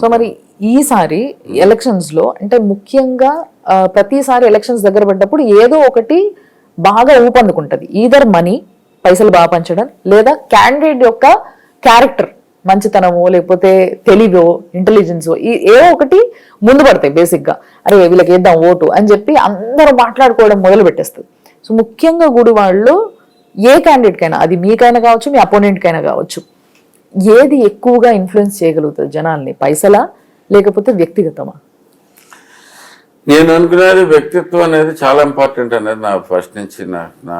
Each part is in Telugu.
సో మరి ఈసారి ఎలక్షన్స్లో అంటే ముఖ్యంగా ప్రతిసారి ఎలక్షన్స్ దగ్గర పడ్డప్పుడు ఏదో ఒకటి బాగా ఊపందుకుంటది. ఈధర్ మనీ పైసలు బాగా పంచడం లేదా క్యాండిడేట్ యొక్క క్యారెక్టర్ మంచితనమో లేకపోతే తెలివో ఇంటెలిజెన్సో ఏదో ఒకటి ముందు పడతాయి బేసిక్గా అరే వీళ్ళకి వేద్దాం ఓటు అని చెప్పి అందరూ మాట్లాడుకోవడం మొదలు పెట్టేస్తుంది సో ముఖ్యంగా గుడి వాళ్ళు ఏ క్యాండిడేట్కైనా అది మీకైనా కావచ్చు మీ అపోనెంట్కైనా కావచ్చు ఏది ఎక్కువగా ఇన్ఫ్లుయెన్స్ చేయగలుగుతుంది జనాల్ని? పైసలా లేకపోతే వ్యక్తిగతమా? నేను అనుకునేది వ్యక్తిత్వం అనేది చాలా ఇంపార్టెంట్ అనేది నా ఫస్ట్ నుంచి నా నా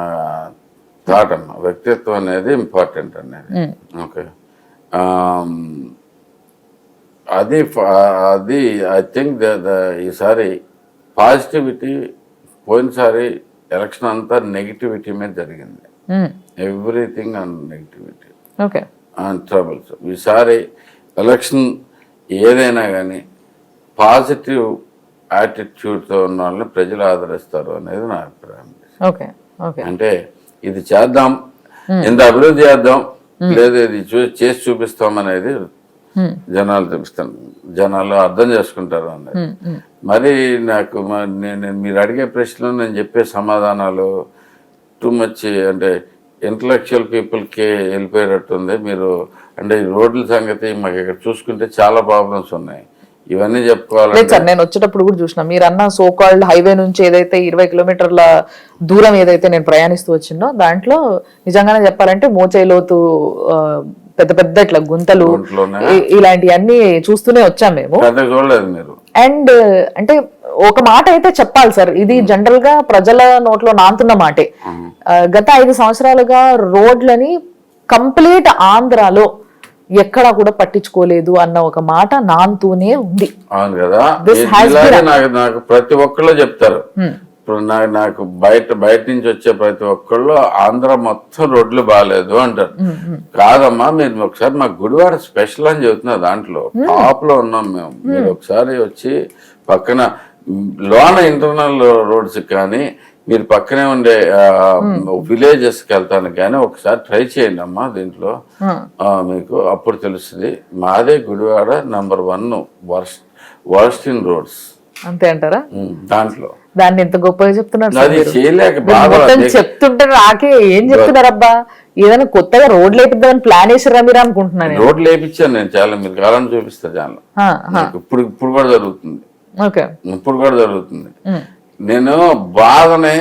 థాట్ అమ్మ వ్యక్తిత్వం అనేది ఇంపార్టెంట్ అనేది. ఓకే ఆమ్, అది అది ఐ థింక్ ఈసారి పాజిటివిటీ పోయినసారి ఎలక్షన్ అంతా నెగిటివిటీ మీద జరిగింది. Everything and negativity okay troubles ఈసారి ఎలక్షన్ ఏదైనా కానీ పాజిటివ్ యాటిట్యూడ్తో ఉన్న వాళ్ళని ప్రజలు ఆదరిస్తారు అనేది నా అభిప్రాయం. అంటే ఇది చేద్దాం ఇంత అభివృద్ధి చేద్దాం లేదా ఇది చేసి చూపిస్తాం అనేది జనాలు చూపిస్తాను జనాలు అర్థం చేసుకుంటారు అనేది మరి నాకు నేను మీరు అడిగే ప్రశ్నలు నేను చెప్పే సమాధానాలు టూ మచ్ అంటే ఇంటలెక్చువల్ పీపుల్కి వెళ్ళిపోయేటట్టుంది. మీరు అంటే రోడ్ల సంగతి మాకు ఇక్కడ చూసుకుంటే చాలా ప్రాబ్లమ్స్ ఉన్నాయి. ఇవన్నీ లేదు చెప్పుకోవాలంటే సార్ నేను వచ్చేటప్పుడు కూడా చూసిన. మీరు అన్న సో కాల్డ్ హైవే నుంచి ఏదైతే ఇరవై కిలోమీటర్ల దూరం ఏదైతే నేను ప్రయాణిస్తూ వచ్చిందో దాంట్లో నిజంగానే చెప్పాలంటే మోచేలోతు పెద్ద పెద్ద ఇట్లా గుంతలు ఇలాంటివన్నీ చూస్తూనే వచ్చాం మేము. చూడలేదు మీరు. అండ్ అంటే ఒక మాట అయితే చెప్పాలి సార్. ఇది జనరల్గా ప్రజల నోట్లో నాంతున్న మాటే. ఆ, గత ఐదు సంవత్సరాలుగా రోడ్లని కంప్లీట్ ఆంధ్రాలో ఎక్కడా కూడా పట్టించుకోలేదు అన్న ఒక మాట నాంతూనే ఉంది. అవును కదా. నాకు ప్రతి ఒక్కళ్ళు చెప్తారు. ఇప్పుడు నాకు నాకు బయట బయట నుంచి వచ్చే ప్రతి ఒక్కళ్ళు ఆంధ్ర మొత్తం రోడ్లు బాగాలేదు అంటారు. కాదమ్మా మీరు ఒకసారి మా గుడివాడ స్పెషల్ అని చెబుతున్నారు దాంట్లో. టాప్లో ఉన్నాం మేము. మీరు ఒకసారి వచ్చి పక్కన లోన ఇంటర్నల్ రోడ్స్ కానీ మీరు పక్కనే ఉండే విలేజెస్కి వెళ్తాను కానీ ఒకసారి ట్రై చేయండి అమ్మా దీంట్లో. మీకు అప్పుడు తెలుస్తుంది. మాదే Gudivada number one worst worst in roads. అంతే అంటారా? దాంట్లో. దాన్ని ఎంత గొప్పగా చెప్తున్నారు చెప్తుంటే నాకే ఏం చెప్తున్నారబ్బా? ఏదైనా కొత్తగా రోడ్లు వేపిద్దామని ప్లాన్ వేసిర్రా మీరు అనుకుంటున్నాను నేను. రోడ్లు వేయించాను నేను చాలా మీరు కావాలని చూపిస్తా చాలా. ఇప్పుడు ఇప్పుడు కూడా జరుగుతుంది. ఓకే. ఇప్పుడు కూడా జరుగుతుంది. నేను బాధని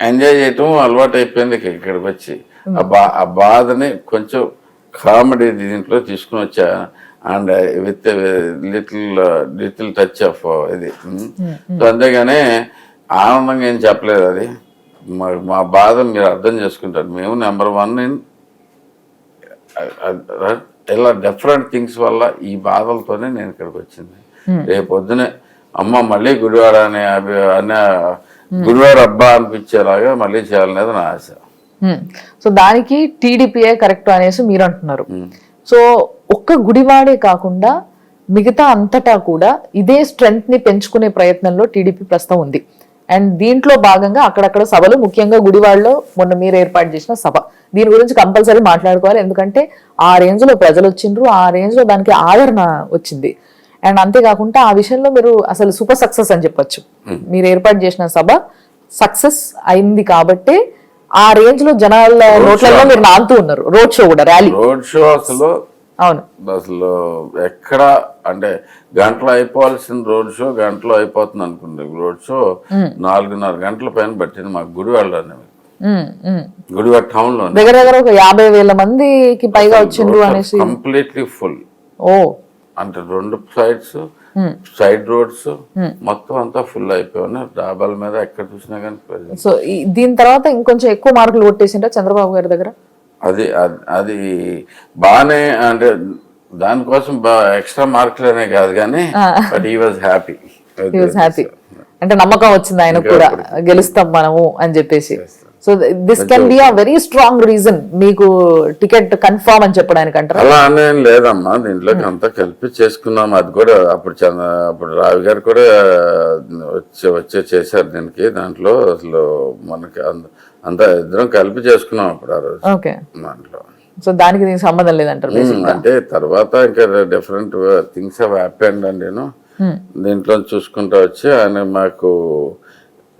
ఎంజాయ్ చేయటం అలవాటు అయిపోయింది ఇక ఇక్కడికి వచ్చి. ఆ బా ఆ బాధని కొంచెం కామెడీ దీంట్లో తీసుకుని వచ్చా. And with little little touch of ఇది. సో అంతేగాని ఆనందంగా ఏం చెప్పలేదు అది. మా మా బాధ మీరు అర్థం చేసుకుంటారు. మేము నెంబర్ వన్ ఇన్ ఇలా డిఫరెంట్ థింగ్స్ వల్ల ఈ బాధలతోనే నేను ఇక్కడికి వచ్చింది. రేపు పొద్దునే అమ్మ మళ్ళీ గుడివాడ అనే అనే గుడివాడ అబ్బా అనిపించేలాగా మళ్ళీ చేయాలనేది నా ఆశ. సో దానికి టీడీపీఏ కరెక్ట్ అనేసి మీరు అంటున్నారు. సో ఒక్క గుడివాడే కాకుండా మిగతా అంతటా కూడా ఇదే స్ట్రెంగ్త్ని పెంచుకునే ప్రయత్నంలో టీడీపీ ప్రస్తుతం ఉంది. అండ్ దీంట్లో భాగంగా అక్కడక్కడ సభలు ముఖ్యంగా గుడివాడలో మొన్న మీరు ఏర్పాటు చేసిన సభ. దీని గురించి కంపల్సరీ మాట్లాడుకోవాలి. ఎందుకంటే ఆ రేంజ్లో ప్రజలు వచ్చిండ్రు ఆ రేంజ్లో దానికి ఆదరణ వచ్చింది. అండ్ అంతేకాకుండా ఆ విషయంలో మీరు అసలు సూపర్ సక్సెస్ అని చెప్పొచ్చు. మీరు ఏర్పాటు చేసిన సభ సక్సెస్ అయింది కాబట్టి ఆ రేంజ్లో జనాల నోట్లలో మీరు నాంతూ ఉన్నారు. రోడ్ షో కూడా ర్యాలీ. రోడ్ షో అసలు అవును. అసలు ఎక్కడ అంటే గంటలో అయిపోవాల్సిన రోడ్ షో గంటలో అయిపోతుంది అనుకుంది రోడ్ షో నాలుగున్నర గంటల పైన పట్టింది మాకు ఉమ్. గుడివాడ టౌన్లో దగ్గర దగ్గర ఒక యాభై వేల మందికి పైగా వచ్చిండ్రు అనేసి. Completely full. ఓ. అంటే రెండు సైడ్స్ సైడ్ రోడ్స్ మొత్తం అంతా ఫుల్ అయిపోయి డాబాల మీద ఎక్కడ చూసినా కానీ. సో దీని తర్వాత ఇంకొంచెం ఎక్కువ మార్కులు కొట్టేసిండ్రా చంద్రబాబు గారి దగ్గర? అది అది- బాగానే అంటే దానికోసం ఎక్స్ట్రా మార్కులు అనే కాదు కానీ బట్ ఈ వాజ్ హ్యాపీ. He happy. అంటే నమ్మకం వచ్చింది ఆయనకు కూడా. గెలుస్తాం మనము అని చెప్పేసి. So this can be a very strong reason మీకు టికెట్ కన్ఫర్మ్ అని చెప్పడానికి అంటారా? అలా అనేం లేదమ్మా. దీంట్లోకి అంతా కలిపి చేసుకున్నాం. అది కూడా అప్పుడు అప్పుడు రావి గారు కూడా వచ్చే వచ్చే చేశారు దీనికి. దాంట్లో అసలు మనకి అంత- ఇద్దరం కలిపి చేసుకున్నాం అప్పుడు ఆ రోజు. ఓకే. దాంట్లో. సో దానికి దీనికి సంబంధం లేదంటారు అంటే తర్వాత ఇంకా డిఫరెంట్ థింగ్స్ హ్యావ్ హ్యాపెండ్ అండి నేను దీంట్లో చూసుకుంటా వచ్చి ఆయన మాకు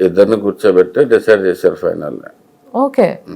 ఇద్దరిని కూర్చోబెట్టి డిసైడ్ చేశారు ఫైనల్ ఓకే